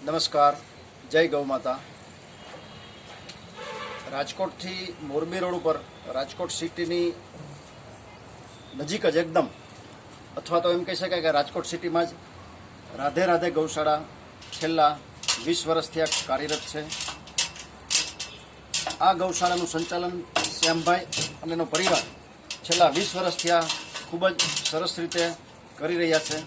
નમસ્કાર, જય ગૌ માતા. રાજકોટથી મોરબી રોડ ઉપર, રાજકોટ સિટીની નજીક જ એકદમ, અથવા તો એમ કહી શકાય કે રાજકોટ સિટીમાં જ રાધે રાધે ગૌશાળા છેલ્લા વીસ વર્ષથી આ કાર્યરત છે. આ ગૌશાળાનું સંચાલન શ્યામભાઈ અને એનો પરિવાર છેલ્લા વીસ વર્ષથી આ ખૂબ જ સરસ રીતે કરી રહ્યા છે.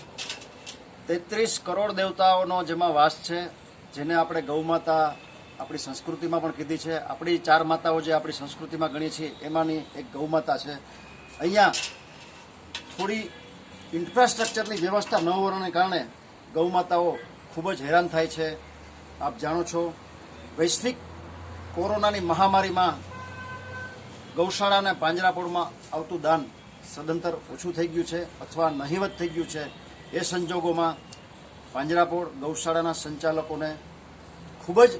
તેત્રીસ કરોડ દેવતાઓનો જેમાં વાસ છે, જેને આપણે ગૌમાતા આપણી સંસ્કૃતિમાં પણ કીધી છે. આપણી ચાર માતાઓ જે આપણી સંસ્કૃતિમાં ગણી છીએ, એમાંની એક ગૌમાતા છે. અહીંયા થોડી ઇન્ફ્રાસ્ટ્રક્ચરની વ્યવસ્થા ન હોવાને કારણે ગૌમાતાઓ ખૂબ જ હેરાન થાય છે. આપ જાણો છો, વૈશ્વિક કોરોનાની મહામારીમાં ગૌશાળા અને પાંજરાપોળમાં આવતું દાન સદંતર ઓછું થઈ ગયું છે, અથવા નહિવત થઈ ગયું છે. એ સંજોગોમાં પાંજરાપોળ ગૌશાળાના સંચાલકોને ખૂબ જ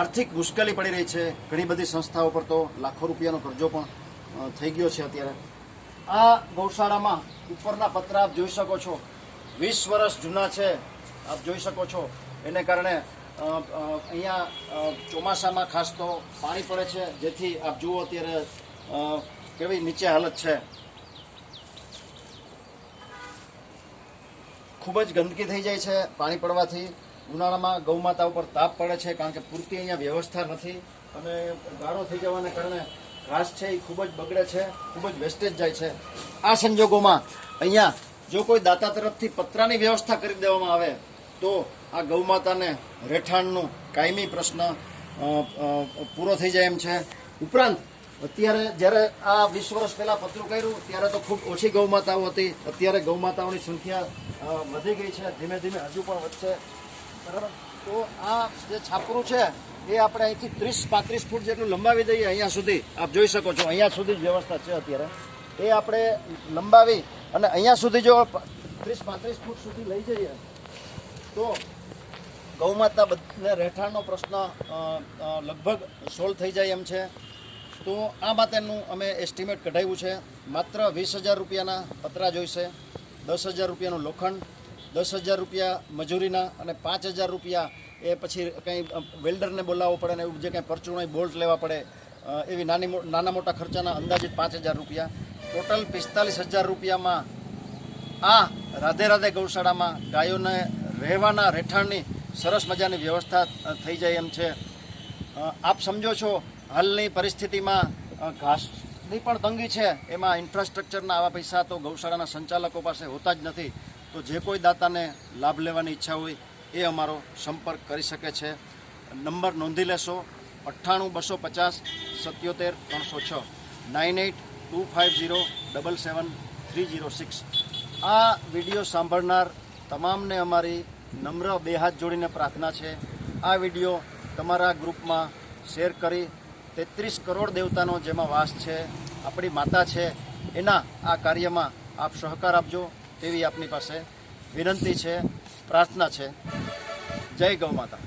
આર્થિક મુશ્કેલી પડી રહી છે. ઘણી બધી સંસ્થાઓ પર તો લાખો રૂપિયાનો કરજો પણ થઈ ગયો છે અત્યારે. આ ગૌશાળામાં ઉપરના પત્ર આપ જોઈ શકો છો. વીસ વર્ષ જૂના છે. આપ જોઈ શકો છો. એને કારણે અહીંયા ચોમાસામાં ખાસ તો પાણી પડે છે. જેથી આપ જુઓ અત્યારે કેવી નીચે હાલત છે. ખૂબ જ ગંદકી થઈ જાય છે પાણી પડવાથી. ઉનાળામાં ગૌમાતા ઉપર તાપ પડે છે કારણ કે પૂરતી અહીંયા વ્યવસ્થા નથી. અને ગાળો થઈ જવાને કારણે ઘાસ છે એ ખૂબ જ બગડે છે, ખૂબ જ વેસ્ટેજ જાય છે. આ સંજોગોમાં અહીંયા જો કોઈ દાતા તરફથી પતરાની વ્યવસ્થા કરી દેવામાં આવે તો આ ગૌમાતાને રહેઠાણનું કાયમી પ્રશ્ન પૂરો થઈ જાય એમ છે. ઉપરાંત અત્યારે જ્યારે આ વીસ વર્ષ પહેલા પતરું કર્યું, ત્યારે તો ખૂબ ઓછી ગૌમાતાઓ હતી. અત્યારે ગૌમાતાઓની સંખ્યા વધી ગઈ છે, ધીમે ધીમે હજુ પણ વધશે. બરાબર? તો આ જે છાપરું છે, એ આપણે અહીંથી ત્રીસ, પાંત્રીસ ફૂટ જેટલું લંબાવી દઈએ અહીંયા સુધી. આપ જોઈ શકો છો, અહીંયા સુધી વ્યવસ્થા છે અત્યારે. એ આપણે લંબાવી અને અહીંયા સુધી જો ત્રીસ, પાંત્રીસ ફૂટ સુધી લઈ જઈએ, તો ગૌમાતા બધા રહેઠાણનો પ્રશ્ન લગભગ સોલ્વ થઈ જાય એમ છે. તો આ માટેનું અમે એસ્ટિમેટ કઢાવ્યું છે. માત્ર વીસ હજાર રૂપિયાના પતરા જોઈશે, દસ હજાર રૂપિયાનું લોખંડ, દસ હજાર રૂપિયા મજૂરીના અને પાંચ હજાર રૂપિયા એ પછી કંઈ વેલ્ડરને બોલાવવો પડે ને એવું જે કંઈ પરચુણો બોલ્ટ લેવા પડે એવી નાની નાના મોટા ખર્ચાના અંદાજિત પાંચ હજાર રૂપિયા. ટોટલ પિસ્તાલીસ હજાર રૂપિયામાં આ રાધે રાધે ગૌશાળામાં ગાયોને રહેવાના રહેઠાણની સરસ મજાની વ્યવસ્થા થઈ જાય એમ છે. આપ સમજો છો હાલની પરિસ્થિતિમાં ઘાસની પણ તંગી છે. એમાં ઇન્ફ્રાસ્ટ્રક્ચરના આવા પૈસા તો ગૌશાળાના સંચાલકો પાસે હોતા જ નથી. તો જે કોઈ દાતાને લાભ લેવાની ઈચ્છા હોય, એ અમારો સંપર્ક કરી શકે છે. નંબર નોંધી લેશો, અઠ્ઠાણું, બસો પચાસ, સત્યોતેર, ત્રણસો છ, nine eight, two five zero, double seven, three zero six. આ વીડિયો સાંભળનાર તમામને અમારી નમ્ર બે હાથ જોડીને પ્રાર્થના છે. આ વીડિયો તમારા ગ્રુપમાં શેર કરી તેત્રીસ કરોડ દેવતાનો જેમાં વાસ છે, આપણી માતા છે, એના આ કાર્યમાં આપ સહકાર આપજો તેવી આપની પાસે વિનંતી છે, પ્રાર્થના છે. જય ગૌ માતા.